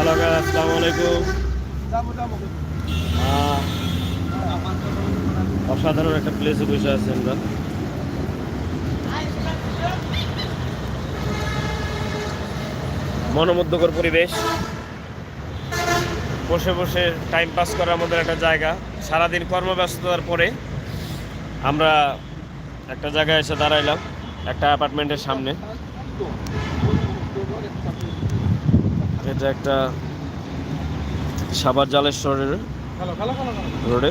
Hello আসসালামু আলাইকুম অসাধারণ একটা প্লেসে বসে আছি আমরা। মনোমুগ্ধকর পরিবেশ। বসে বসে টাইম পাস করার আমাদের একটা জায়গা। সারাদিন কর্মব্যস্ততার পরে আমরা একটা জায়গায় এসে দাঁড়াইলাম একটা অ্যাপার্টমেন্টের সামনে। এটা একটা সাবার জালেশ্বরের রোডে।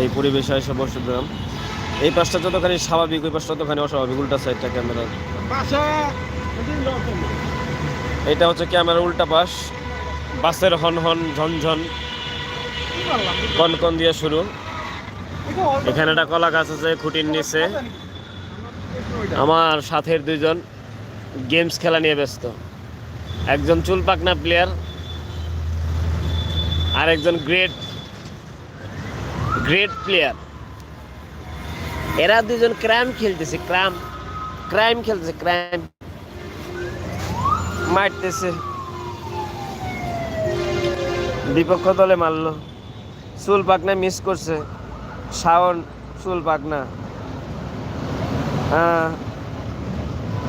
এই পরিবেশে এসে বসে দিলাম। এই পাশটা যতখানি স্বাভাবিক ওই পাশটা ততখানি অস্বাভাবিক উল্টা সাইডটা ক্যামেরা। এটা হচ্ছে ক্যামেরার উল্টা পাশ। বাসের হন হন ঝনঝন কি বললাম? কন কন দিয়ে শুরু। এখানে একটা কলা গাছ আছে খুঁটির নিচে। আমার সাথের দুইজন গেমস খেলা নিয়ে ব্যস্ত। একজন চুল পাকনা প্লেয়ার আর একজন গ্রেট গ্রেট প্লেয়ার এরা দুজন ক্রাইম খেলতেছে ক্রাইম ক্রাইম খেলতেছে ক্রাইম মারতেছে। বিপক্ষ দলে মারলো। চুল পাকনা মিস করছে। শাওন চুল পাকনা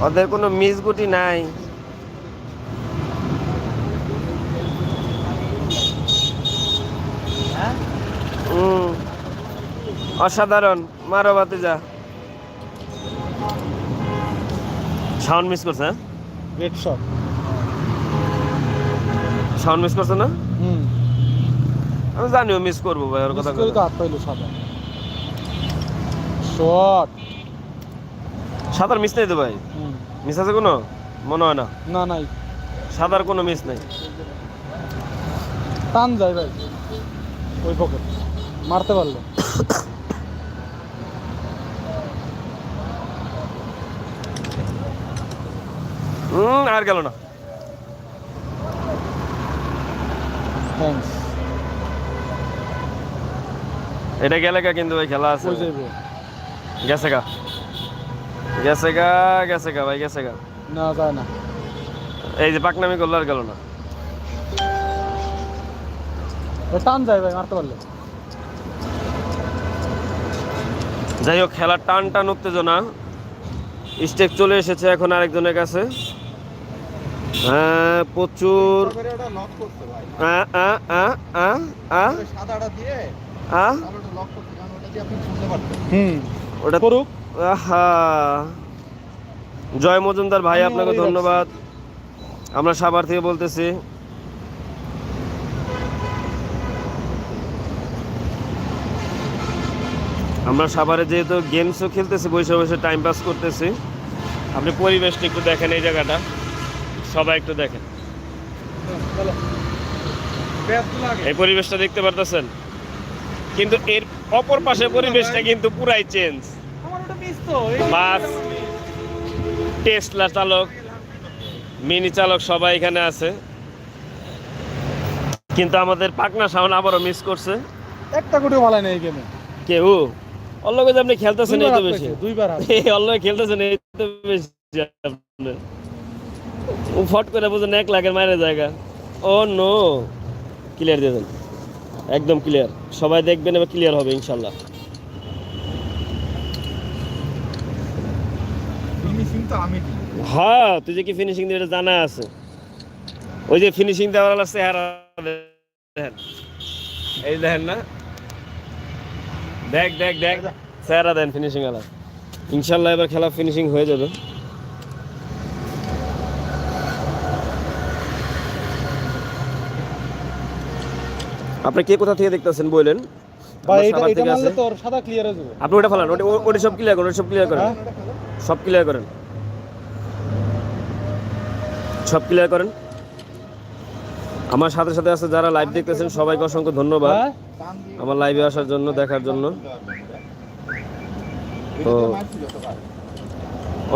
ওদের কোনো মিস গুটি নাই। হুম। অসাধারণ। মারো বাতি যা সাউন্ড মিস করছে হ্যাঁ? শট সাউন্ড মিস করছে না? হুম। আমি জানিও মিস করব ভাই ওর কথা করে তো হাত পাইলো সাদা। শট সাঁতার মিস নেই তো ভাই? মিস আছে কোনো? মনে হয় না। না নাই। সাঁতার কোনো মিস নেই। টান যায় ভাই। ওই পকেট মারতে পারল। আর গেল না। এটা গেলে গা কিন্তু ভাই খেলা আছে। গেছে গা গেছে গা গেছে গা ভাই গেছে গা না যায় না। এই যে পাকনামি করল আর গেল না। টান যায় ভাই মারতে পারল। যাই হোক খেলার টান টান উত্তেজনা। স্টেক চলে এসেছে এখন আরেকজনের কাছে। হ্যাঁ প্রচুর। ওটা করুক। জয় মজুমদার ভাই আপনাকে ধন্যবাদ। আমরা সাভার থেকে বলতেছি। আমরা সাভারে যেহেতু গেমসও খেলতেছি বসে বসে টাইম পাস করতেছি। আপনি পরিবেশটা একটু দেখেন এই জায়গাটা। সবাই একটু দেখেন। এই পরিবেশটা দেখতে পারতেছেন? কিন্তু এর অপর পাশে পরিবেশটা কিন্তু পুরাই চেঞ্জ বাস। টেসলা চালক মিনি চালক সবাই এখানে আছে। কিন্তু আমাদের পাকনা সাউন্ড আবারও মিস করছে। একটা কোটিও ভালো নেই কেউ? অল্লগে যে আপনি খেলতেছেন এই তো বেশি। দুইবার হাত। খেলতেছেন এই তো বেশি আপনি। ও ফট করে বুঝেন এক লাখের মায়ের জায়গা। ও নো ক্লিয়ার দিয়ে দেন। একদম ক্লিয়ার সবাই দেখবেন এবার ক্লিয়ার হবে ইনশাল্লাহ। হ্যাঁ তুই যে কি ফিনিশিং দিবি এটা জানা আছে। ওই যে ফিনিশিং দেওয়ার চেহারা দেখেন। এই দেখেন না? দেখ দেখ দেখ। চেহারা দেন ফিনিশিং আলা ইনশাল্লাহ এবার খেলা ফিনিশিং হয়ে যাবে। আপনি কে কোথা থেকে দেখতেছেন যাবে। আপনি ওটা ফেলান ওটা সব ক্লিয়ার করেন সব ক্লিয়ার করেন? সব ক্লিয়ার করেন। সব ক্লিয়ার করেন। আমার সাথে সাথে আছে যারা লাইভ দেখতেছেন সবাইকে অসংখ্য ধন্যবাদ। হ্যাঁ? আমার লাইভে আসার জন্য দেখার জন্য। তো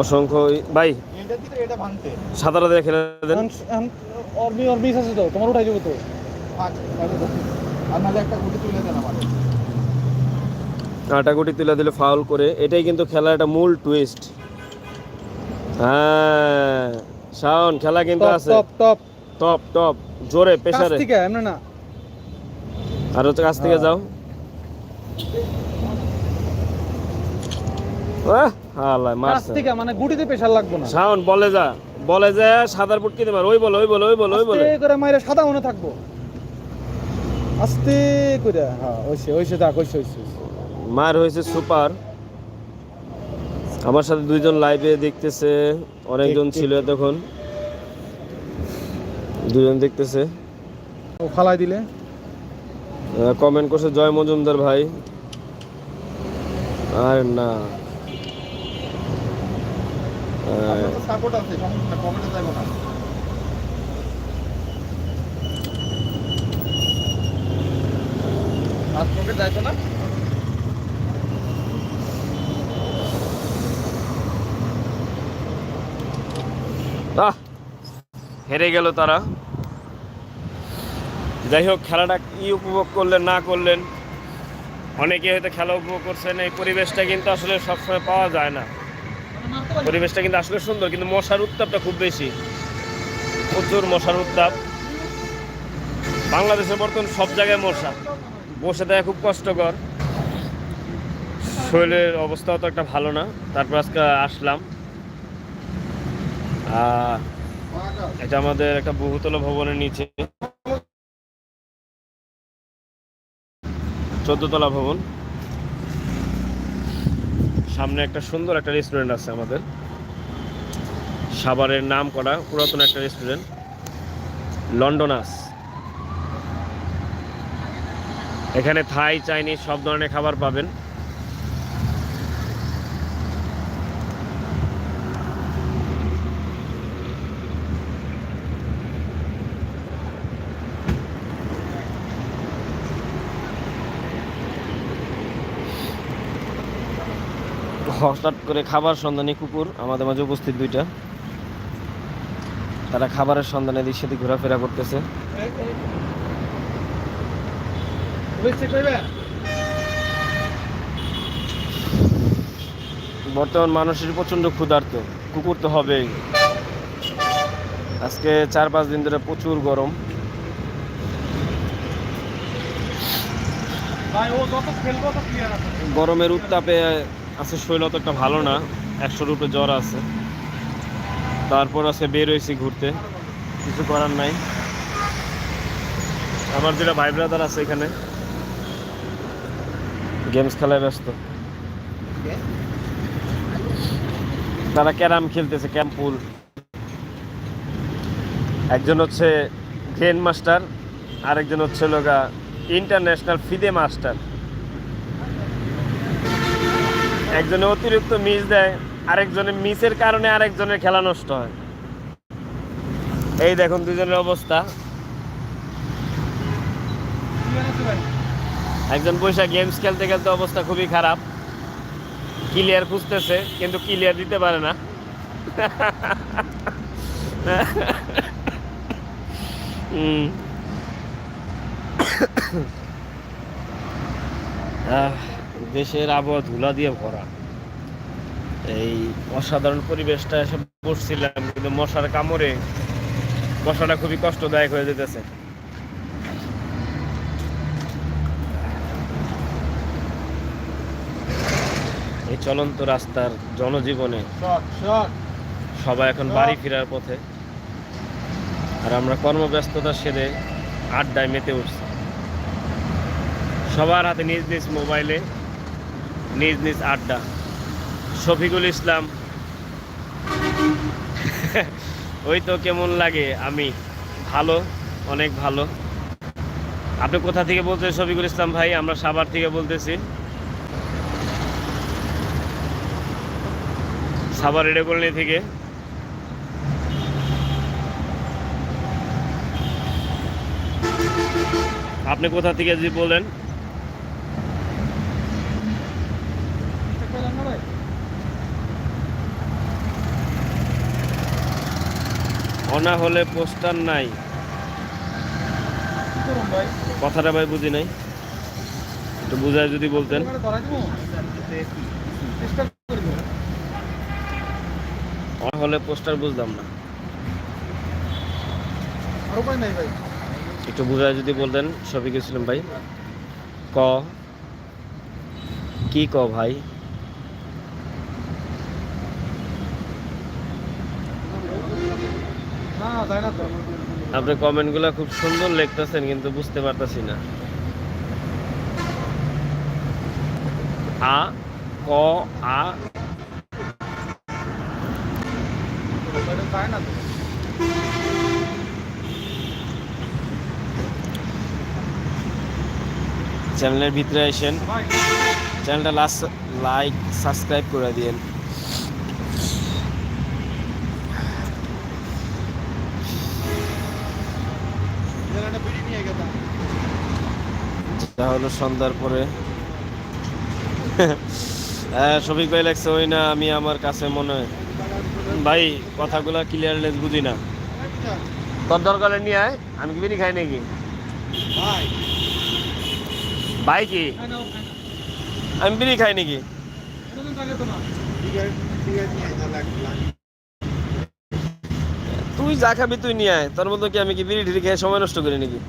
অসংখ্য ভাই সাঁতারা দিয়ে খেলে দেন। আছে তো তোমার উঠাই তো। আটা গুটি তুলে দিলে ফাউল করে। এটাই কিন্তু খেলার একটা মূল টুইস্ট হ্যাঁ শাওন খেলা কিন্তু আছে। টপ টপ টপ টপ জোরে প্রেসারে। না। আর কাছ থেকে হ্যাঁ। যাও। আহ, হালাই কাছ থেকে মানে গুটিতে প্রেশার লাগবে না। শাওন বলে যা বলে যা সাদার ফুট কিনে ওই বলে ওই বলে ওই বলে ওই বলে। করে মাইরে সাদা মনে থাকব। আস্তে করে হ্যাঁ ওইসে ওইসে থাক ওইসে ওইসে ওইসে। মার হয়েছে সুপার। আমার সাথে দুইজন লাইভে দেখতেছে অনেকজন। ছিল তখন দুজন দেখতেছে। ও ফালাই দিলে? কমেন্ট করছে জয় মজুমদার ভাই। আর না। সাপোর্ট আছে না হাত পকেট যাইতো না আহ হেরে গেল তারা। যাই হোক, খেলাটা কি উপভোগ করলেন, না করলেন, অনেকে হয়তো খেলা উপভোগ করছেন, এই পরিবেশটা কিন্তু আসলে সবসময় পাওয়া যায় না। পরিবেশটা কিন্তু আসলে সুন্দর, কিন্তু মশার উত্তাপটা খুব বেশি। প্রচুর মশার উত্তাপ। বাংলাদেশে বর্তমান সব জায়গায় মশা। বসে দেওয়া খুব কষ্টকর। শরীরের অবস্থাও তো একটা ভালো না। তারপর আজকে আসলাম। এটা আমাদের একটা বহুতলা ভবনের নিচে। চোদ্দতলা ভবন। সামনে একটা সুন্দর একটা রেস্টুরেন্ট আছে আমাদের। সাভারের নাম করা পুরাতন একটা রেস্টুরেন্ট লন্ডনাস এখানে থাই চাইনিজ সব ধরনের খাবার পাবেন। হঠাৎ করে খাবার সন্ধানী কুকুর আমাদের মাঝে উপস্থিত দুইটা। তারা খাবারের সন্ধানে দিক সেদিক ঘোরাফেরা করতেছে। বর্তমান মানুষের প্রচণ্ড ক্ষুধার্ত। কুকুর তো হবেই। আজকে চার পাঁচ দিন ধরে প্রচুর গরম। গরমের উত্তাপে আছে শরীর অত একটা ভালো না, একশো উপরে জ্বর আছে। তারপর আছে বের হয়েছি ঘুরতে, কিছু করার নাই। আমার যেটা ভাই ব্রাদার আছে এখানে। গেমস খেলায় ব্যস্ত। তারা ক্যারাম খেলতেছে ক্যাম্পুল একজন হচ্ছে গ্রেন মাস্টার আরেকজন হচ্ছে লোগা ইন্টারন্যাশনাল ফিদে মাস্টার একজনে অতিরিক্ত মিস দেয়, আরেকজনের মিসের কারণে আরেকজনের খেলা নষ্ট হয়। এই দেখুন দুজনের অবস্থা। একজন পয়সা গেমস খেলতে খেলতে অবস্থা খুবই খারাপ। ক্লিয়ার খুঁজতেছে, কিন্তু ক্লিয়ার দিতে পারে না। হুম। দেশের আবহাওয়া ধুলা দিয়ে ভরা। এই অসাধারণ পরিবেশটা এসে বসছিলাম কিন্তু মশার কামড়ে মশাটা খুবই কষ্টদায়ক হয়ে যেতেছে। এই চলন্ত রাস্তার জনজীবনে সবাই এখন বাড়ি ফেরার পথে। আর আমরা কর্মব্যস্ততা সেরে আড্ডায় মেতে উঠছি। সবার হাতে নিজ নিজ মোবাইলে নিজ নিজ আড্ডা। শফিকুল ইসলাম। ওই তো কেমন লাগে? আমি ভালো, অনেক ভালো। আপনি কোথা থেকে বলছেন শফিকুল ইসলাম ভাই? আমরা সাভার থেকে বলতেছি। সাভার রেডিও কলোনি থেকে। আপনি কোথা থেকে যদি বলেন কইলাম না ভাই অনা হলে পোস্টার নাই। কথাটা ভাই বুঝি নাই। একটু বুঝায় যদি বলতেন। অনা হলে পোস্টার বুঝলাম না। একটু বুঝায় যদি বলতেন শফিক ইসলাম ভাই। ক। কি ক ভাই না যায় না তো আপনি কমেন্টগুলো খুব সুন্দর লিখতেছেন কিন্তু বুঝতে পারতাছি না। আ ক আ। চ্যানেলের ভিতরে আসেন। চ্যানেলটা লাস্ট লাইক সাবস্ক্রাইব করে দিন এখানে একটা বিড়ি নিয়ে গেতাম যা হলো সন্ধ্যার পরে। হ্যাঁ শফিক ভাই লাগছে ওই না আমি আমার কাছে মনে হয়। ভাই কথাগুলো ক্লিয়ারনেস বুঝি না। তোর দরকার নিয়ে আয় আমি কি বিড়ি খাই নাকি? ভাই। কি। আমি বিড়ি খাই নাকি? এটা তো থাকে তো না। সিগারেট সিগারেট নিয়ে তাহলে এক লাখ তুই যা খাবি তুই নিয়ে আয়। তোর মতো কি আমি কি বিড়ি টিড়ি খেয়ে সময় নষ্ট করি নাকি?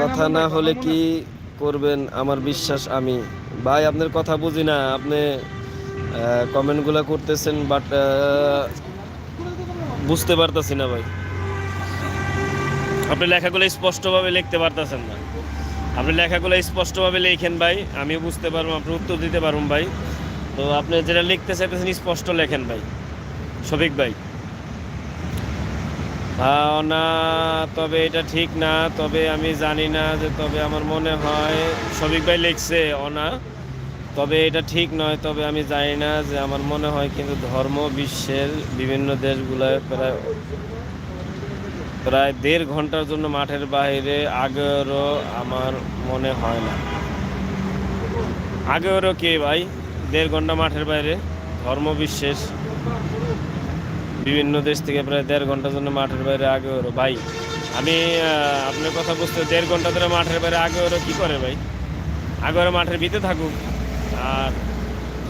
কথা না হলে কি করবেন আমার বিশ্বাস আমি? ভাই, আপনার কথা বুঝি না। আপনি কমেন্টগুলো করতেছেন বাট বুঝতে পারতেছি না ভাই। আপনি লেখাগুলো স্পষ্টভাবে লিখতে পারতেছেন না। আপনি লেখাগুলো স্পষ্টভাবে লেখেন ভাই, আমিও বুঝতে পারব, আপনি উত্তর দিতে পারব ভাই। তো আপনি যেটা লিখতে চাইতেছেন স্পষ্ট লেখেন ভাই। শফিক ভাই। না, তবে এটা ঠিক না, তবে আমি জানি না যে তবে আমার মনে হয়, শফিক ভাই লিখছে, অনা। তবে এটা ঠিক নয়, তবে আমি জানি না যে আমার মনে হয় কিন্তু ধর্ম বিশ্বের বিভিন্ন দেশগুলোয় প্রায় প্রায় দেড় ঘণ্টার জন্য মাঠের বাইরে আগেরও আমার মনে হয় না। আগেরও কে ভাই? দেড় ঘণ্টা মাঠের বাইরে, ধর্ম বিশ্বেষ বিভিন্ন দেশ থেকে প্রায় দেড় ঘণ্টার জন্য মাঠের বাইরে আগে ওরো ভাই, আমি আপনার কথা বুঝতে দেড় ঘণ্টা ধরে মাঠের বাইরে আগে ওরো কী করে ভাই? আগে ওরা মাঠের ভিতরে থাকুক। আর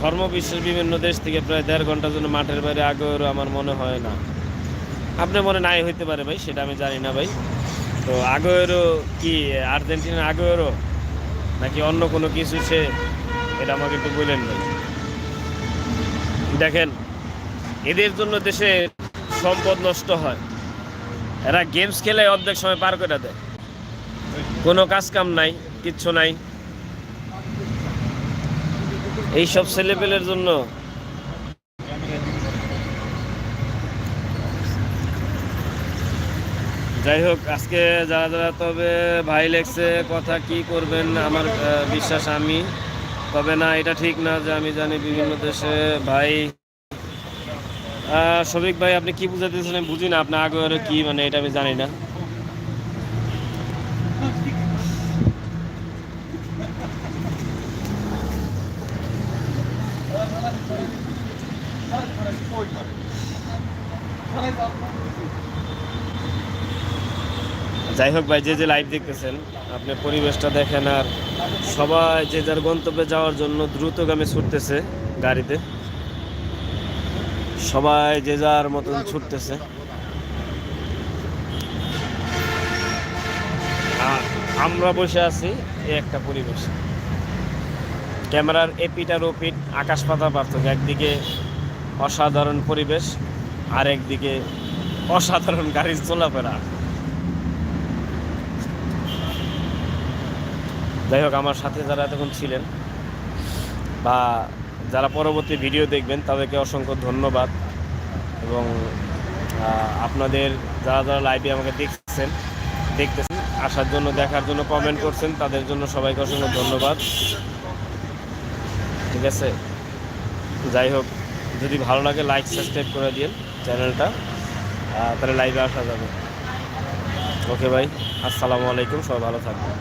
ধর্ম বিশ্বের বিভিন্ন দেশ থেকে প্রায় দেড় ঘণ্টার জন্য মাঠের বাইরে আগে ওরো আমার মনে হয় না। আপনার মনে নাই হইতে পারে ভাই, সেটা আমি জানি না ভাই। তো আগেরও কি, আর্জেন্টিনার আগেরও নাকি অন্য কোনো কিছু সে? এটা আমাকে একটু বললেন ভাই। দেখেন, এদের জন্য দেশে সম্পদ নষ্ট হয়। এরা গেমস খেলে অর্ধেক সময় পার করে দেয়। কোনো কাজ কাম নাই, কিচ্ছু নাই। এইসব ছেলেপেলের জন্য যাই হোক, আজকে যারা যারা তবে ভাই লেগছে, কথা কি করবেন আমার বিশ্বাস আমি। তবে না, এটা ঠিক না যে আমি জানি বিভিন্ন দেশে ভাই শফিক ভাই আপনি কি বুঝাতেছেন আমি বুঝি না আপনি আগে কি মানে এটা আমি জানি না। যাই হোক ভাই, যে যে লাইভ দেখতেছেন, আপনি পরিবেশটা দেখেন আর সবাই যে যার গন্তব্যে যাওয়ার জন্য দ্রুতগামী ছুটতেছে গাড়িতে। সবাই যে যার মতন ছুটতেছে। আর আমরা বসে আছি এই একটা পরিবেশ। ক্যামেরার এপিটার ওপিট আকাশ পাতা পার্থক্য, একদিকে অসাধারণ পরিবেশ আর একদিকে অসাধারণ গাড়ির চলাফেরা। যাই হোক, আমার সাথে যারা এতক্ষণ ছিলেন বা যারা পরবর্তী ভিডিও দেখবেন, তাদেরকে অসংখ্য ধন্যবাদ। এবং আপনাদের যারা যারা লাইভে আমাকে দেখছেন, দেখতেছেন, আসার জন্য, দেখার জন্য কমেন্ট করছেন, তাদের জন্য সবাইকে অসংখ্য ধন্যবাদ। ঠিক আছে? যাই হোক, যদি ভালো লাগে লাইক সাবস্ক্রাইব করে দিন চ্যানেলটা। তাহলে লাইভে আসা যাবে। ওকে ভাই আসসালামু আলাইকুম, সবাই ভালো থাকবেন।